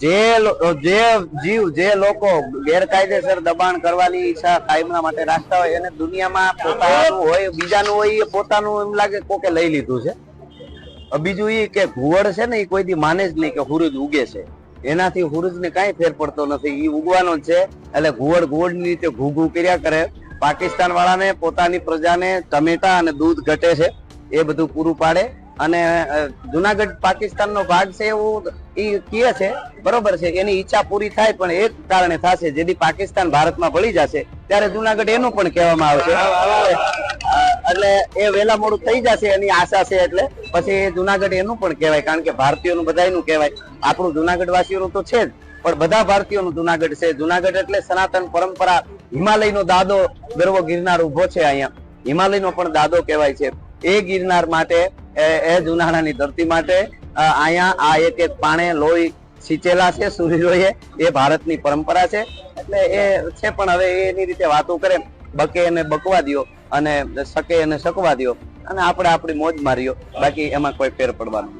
જે જે જીવ, જે લોકો ગેરકાયદેસર દબાણ કરવાની ઈચ્છા કાયમના માટે રાખતા હોય, એને દુનિયામાં પોતાનું હોય, બીજાનું હોય, એ પોતાનું એમ લાગે કોકે લઈ લીધું છે. બીજું એ કે ઘુવડ છે ને એ કોઈ દી માને જ નહીં કે હુરજ ઉગે છે. એનાથી હુરુજ ને કાંઈ ફેર પડતો નથી. એ ઉગવાનો જ છે, એટલે ઘુવડ ઘુવડની રીતે ઘુ ઘુ કર્યા કરે. પાકિસ્તાન વાળાને પોતાની પ્રજાને ટમેટા અને દૂધ ઘટે છે, એ બધું પૂરું પાડે. અને જુનાગઢ પાકિસ્તાનનો ભાગ છે એવું એ કહે છે, બરોબર છે, એની ઈચ્છા પૂરી થાય પણ એક કારણે થશે જેથી પાકિસ્તાન ભારતમાં ભળી જશે, ત્યારે જુનાગઢ એનું પણ કહેવામાં આવશે. એટલે એ વહેલા મોડું થઈ જશે, એની આશા છે એટલે પછી જુનાગઢ એનું પણ કહેવાય, કારણ કે ભારતીયોનું બધાયનું કહેવાય. આપણું જુનાગઢ વાસીઓનું તો છે જ, પણ બધા ભારતીયોનું જુનાગઢ છે. જુનાગઢ એટલે સનાતન પરંપરા, હિમાલયનો દાદો ગર્વ ગિરનાર ઊભો છે અહીંયા. હિમાલયનો પણ દાદો કહેવાય છે. એ ગિરનાર માટે એ એ જુનાણાની ધરતી માટે અહીંયા આ એક એક પાણે લોહી સિંચેલા છે સૂર્યોએ એ ભારતની પરંપરા છે. એટલે એ છે પણ હવે એની રીતે વાતો કરે, બકે એને બકવા દ્યો અને શકે એને શકવા દ્યો. અને આપણે આપણી મોજ માર્યો. બાકી એમાં કોઈ ફેર પડવાનું.